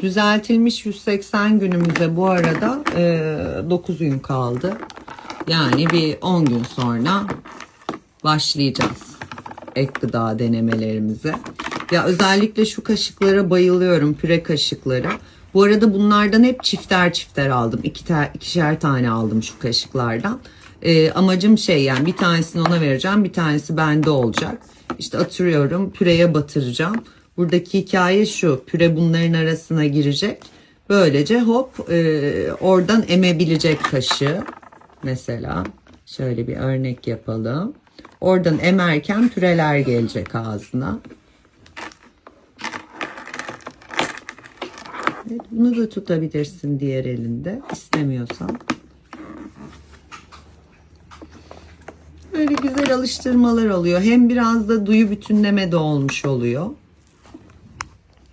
Düzeltilmiş 180 günümüze bu arada e, 9 gün kaldı. Yani bir 10 gün sonra başlayacağız ek gıda denemelerimize. Ya özellikle şu kaşıklara bayılıyorum, püre kaşıkları. Bu arada bunlardan hep çifter çifter aldım. İki ter, ikişer tane aldım şu kaşıklardan. Ee, amacım şey yani bir tanesini ona vereceğim, bir tanesi bende olacak. İşte atıyorum püreye batıracağım. Buradaki hikaye şu, püre bunların arasına girecek. Böylece hop e, oradan emebilecek kaşığı. Mesela şöyle bir örnek yapalım. Oradan emerken püreler gelecek ağzına. Evet, bunu da tutabilirsin diğer elinde istemiyorsan. Böyle güzel alıştırmalar oluyor. Hem biraz da duyu bütünleme de olmuş oluyor.